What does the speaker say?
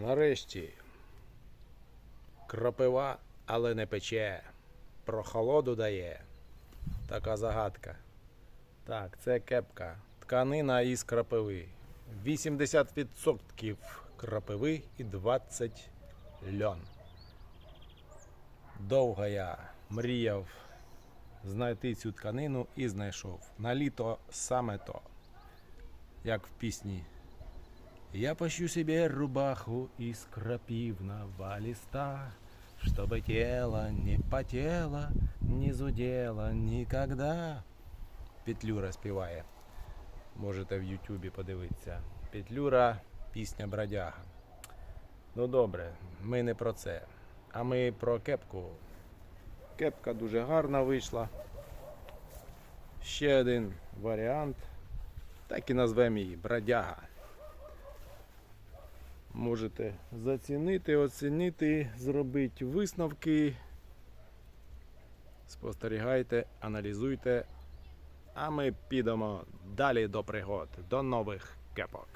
Нарешті. Кропива, але не пече. Прохолоду дає. Така загадка. Так, це кепка. Тканина із крапиви. 80% крапиви і 20 льон. Довго я мріяв знайти цю тканину і знайшов. На літо саме то. Як в пісні я пощу себе рубаху из крапивного листа, Чтобы тело не потело, не зудело никогда. Петлюра співає. Можете в Ютубі подивитися. Петлюра, пісня бродяга. Ну добре, ми не про це. А ми про кепку. Кепка дуже гарна вийшла. Ще один варіант. Так і назвемо її бродяга можете зацінити, оцінити, зробити висновки. Спостерігайте, аналізуйте. А ми підемо далі до пригод, до нових кепок.